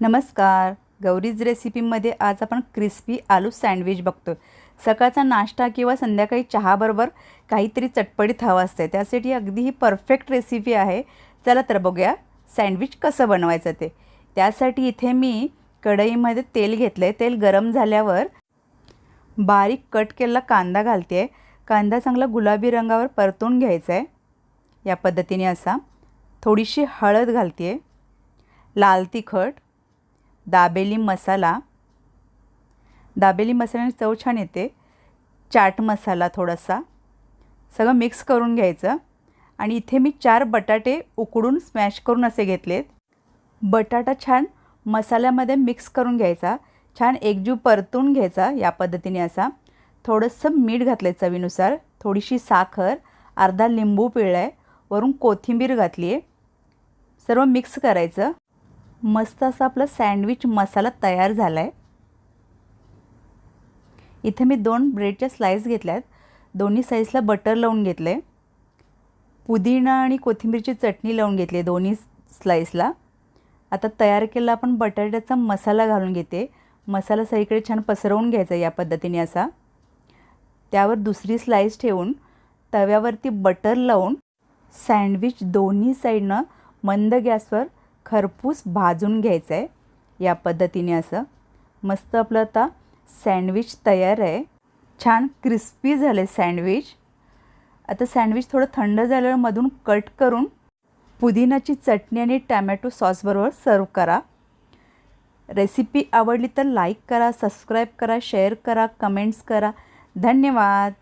नमस्कार. गौरीज रेसिपीमध्ये आज आपण क्रिस्पी आलू सँडविच बघतो सकाळचा नाश्ता किंवा संध्याकाळी चहाबरोबर काहीतरी चटपटीत हवं असते त्यासाठी अगदी ही परफेक्ट रेसिपी आहे. चला तर बघूया सँडविच कसं बनवायचं ते. त्यासाठी इथे मी कढईमध्ये तेल घेतलं आहे तेल गरम झाल्यावर बारीक कट केलेला कांदा घालते आहे कांदा चांगला गुलाबी रंगावर परतून घ्यायचा आहे या पद्धतीने असा थोडीशी हळद घालते आहे लाल तिखट दाबेली मसाला. दाबेली मसाल्याने चव छान येते. चाट मसाला थोडासा. सगळं मिक्स करून घ्यायचं. आणि इथे मी चार बटाटे उकडून स्मॅश करून असे घेतलेत. बटाटा छान मसाल्यामध्ये मिक्स करून घ्यायचा. छान एकजीव परतून घ्यायचा या पद्धतीने असा. थोडंसं मीठ घातलं आहे चवीनुसार. थोडीशी साखर अर्धा लिंबू पिळला आहे वरून कोथिंबीर घातली आहे सर्व मिक्स करायचं. मस्त असा आपलं सँडविच मसाला तयार झाला आहे इथे मी दोन ब्रेडच्या स्लाईस घेतल्या आहेत दोन्ही साईजला बटर लावून घेतलं. आहे पुदिना आणि कोथिंबीरची चटणी लावून घेतली आहे दोन्ही स्लाईसला आता तयार केलेला आपण बटाट्याचा मसाला घालून घेते. मसाला सगळीकडे छान पसरवून घ्यायचा या पद्धतीने असा. त्यावर दुसरी स्लाईस ठेवून तव्यावरती बटर लावून सँडविच दोन्ही साईडनं मंद गॅसवर खरपूस भाजून घ्यायचं आहे या पद्धतीने असं. मस्त आपलं आता सँडविच तयार आहे. छान क्रिस्पी झाले सँडविच. आता सँडविच थोडं थंड झाल्यावर मधून कट करून पुदिनाची चटणी आणि टॅमॅटो सॉसबरोबर सर्व करा. रेसिपी आवडली तर लाईक करा सबस्क्राईब करा शेअर करा कमेंट्स करा. धन्यवाद.